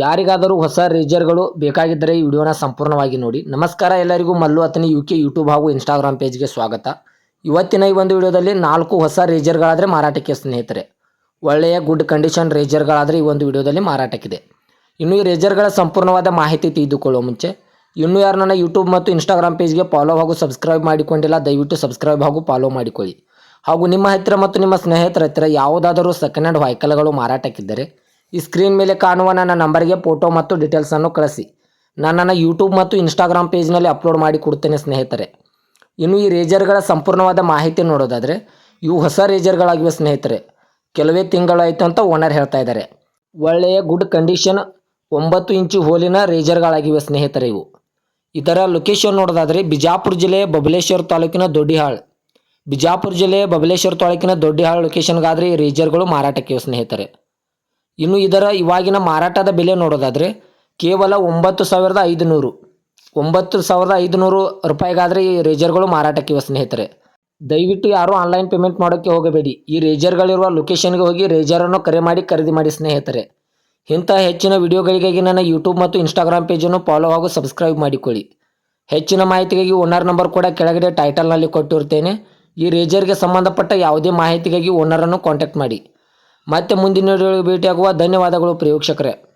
ಯಾರಿಗಾದರೂ ಹೊಸ ರೇಜರ್ಗಳು ಬೇಕಾಗಿದ್ದರೆ ಈ ವಿಡಿಯೋನ ಸಂಪೂರ್ಣವಾಗಿ ನೋಡಿ. ನಮಸ್ಕಾರ ಎಲ್ಲರಿಗೂ, Mallu Athani U K YouTube ಹಾಗೂ ಇನ್ಸ್ಟಾಗ್ರಾಮ್ ಪೇಜ್ಗೆ ಸ್ವಾಗತ. ಇವತ್ತಿನ ಈ ಒಂದು ವಿಡಿಯೋದಲ್ಲಿ ನಾಲ್ಕು ಹೊಸ ರೇಜರ್ಗಳಾದರೆ ಮಾರಾಟಕ್ಕೆ ಸ್ನೇಹಿತರೆ. ಒಳ್ಳೆಯ ಗುಡ್ ಕಂಡೀಷನ್ ರೇಜರ್ಗಳಾದರೆ ಈ ಒಂದು ವಿಡಿಯೋದಲ್ಲಿ ಮಾರಾಟಕ್ಕಿದೆ. ಇನ್ನು ಈ ರೇಜರ್ಗಳ ಸಂಪೂರ್ಣವಾದ ಮಾಹಿತಿ ತಿಳಿದುಕೊಳ್ಳುವ ಮುಂಚೆ, ಇನ್ನೂ ಯಾರು ನನ್ನ ಯೂಟ್ಯೂಬ್ ಮತ್ತು ಇನ್ಸ್ಟಾಗ್ರಾಮ್ ಪೇಜ್ಗೆ ಫಾಲೋ ಹಾಗೂ ಸಬ್ಸ್ಕ್ರೈಬ್ ಮಾಡಿಕೊಂಡಿಲ್ಲ, ದಯವಿಟ್ಟು ಸಬ್ಸ್ಕ್ರೈಬ್ ಹಾಗೂ ಫಾಲೋ ಮಾಡಿಕೊಳ್ಳಿ. ಹಾಗೂ ನಿಮ್ಮ ಹತ್ತಿರ ಮತ್ತು ನಿಮ್ಮ ಸ್ನೇಹಿತರ ಹತ್ತಿರ ಯಾವುದಾದರೂ ಸೆಕೆಂಡ್ ಹ್ಯಾಂಡ್ ವೆಹಿಕಲ್ಗಳು ಮಾರಾಟಕ್ಕಿದ್ದರೆ ಈ ಸ್ಕ್ರೀನ್ ಮೇಲೆ ಕಾಣುವ ನನ್ನ ನಂಬರ್ಗೆ ಫೋಟೋ ಮತ್ತು ಡೀಟೇಲ್ಸನ್ನು ಕಳಿಸಿ. ನನ್ನನ್ನು ನನ್ನ ಯೂಟ್ಯೂಬ್ ಮತ್ತು ಇನ್ಸ್ಟಾಗ್ರಾಮ್ ಪೇಜ್ನಲ್ಲಿ ಅಪ್ಲೋಡ್ ಮಾಡಿ ಕೊಡ್ತೇನೆ ಸ್ನೇಹಿತರೆ. ಇನ್ನು ಈ ರೇಜರ್ಗಳ ಸಂಪೂರ್ಣವಾದ ಮಾಹಿತಿ ನೋಡೋದಾದರೆ, ಇವು ಹೊಸ ರೇಜರ್ಗಳಾಗಿವೆ ಸ್ನೇಹಿತರೆ. ಕೆಲವೇ ತಿಂಗಳಾಯಿತು ಅಂತ ಓನರ್ ಹೇಳ್ತಾ ಇದ್ದಾರೆ. ಒಳ್ಳೆಯ ಗುಡ್ ಕಂಡೀಷನ್ ಒಂಬತ್ತು ಇಂಚು ಹೋಲಿನ ರೇಜರ್ಗಳಾಗಿವೆ ಸ್ನೇಹಿತರೆ ಇವು. ಇದರ ಲೊಕೇಶನ್ ನೋಡೋದಾದರೆ, ಬಿಜಾಪುರ ಜಿಲ್ಲೆಯ ಬಬಲೇಶ್ವರ ತಾಲೂಕಿನ ದೊಡ್ಡಿಹಾಳ್. ಬಿಜಾಪುರ ಜಿಲ್ಲೆಯ ಬಬಲೇಶ್ವರ ತಾಲೂಕಿನ ದೊಡ್ಡಿಹಾಳ್ ಲೊಕೇಶನ್ಗಾದರೆ ಈ ರೇಜರ್ಗಳು ಮಾರಾಟಕ್ಕಿವೆ ಸ್ನೇಹಿತರೆ. ಇನ್ನು ಇದರ ಇವಾಗಿನ ಮಾರಾಟದ ಬೆಲೆ ನೋಡೋದಾದರೆ ಕೇವಲ ಒಂಬತ್ತು ಸಾವಿರದ ಐದುನೂರು. ಒಂಬತ್ತು ಸಾವಿರದ ಐದುನೂರು ರೂಪಾಯಿಗಾದರೆ ಈ ರೇಜರ್ಗಳು ಮಾರಾಟಕ್ಕಿವೆ ಸ್ನೇಹಿತರೆ. ದಯವಿಟ್ಟು ಯಾರೂ ಆನ್ಲೈನ್ ಪೇಮೆಂಟ್ ಮಾಡೋಕ್ಕೆ ಹೋಗಬೇಡಿ. ಈ ರೇಜರ್ಗಳಿರುವ ಲೊಕೇಶನ್ಗೆ ಹೋಗಿ ರೇಜರನ್ನು ಕರೆ ಮಾಡಿ ಖರೀದಿ ಮಾಡಿ ಸ್ನೇಹಿತರೆ. ಇಂಥ ಹೆಚ್ಚಿನ ವಿಡಿಯೋಗಳಿಗಾಗಿ ನನ್ನ ಯೂಟ್ಯೂಬ್ ಮತ್ತು ಇನ್ಸ್ಟಾಗ್ರಾಮ್ ಪೇಜನ್ನು ಫಾಲೋ ಹಾಗೂ ಸಬ್ಸ್ಕ್ರೈಬ್ ಮಾಡಿಕೊಳ್ಳಿ. ಹೆಚ್ಚಿನ ಮಾಹಿತಿಗಾಗಿ ಓನರ್ ನಂಬರ್ ಕೂಡ ಕೆಳಗಡೆ ಟೈಟಲ್ನಲ್ಲಿ ಕೊಟ್ಟಿರ್ತೇನೆ. ಈ ರೇಜರ್ಗೆ ಸಂಬಂಧಪಟ್ಟ ಯಾವುದೇ ಮಾಹಿತಿಗಾಗಿ ಓನರನ್ನು ಕಾಂಟ್ಯಾಕ್ಟ್ ಮಾಡಿ. ಮತ್ತೆ ಮುಂದಿನ ಭೇಟಿಯಾಗುವ ಧನ್ಯವಾದಗಳು ಪ್ರೇಕ್ಷಕರೇ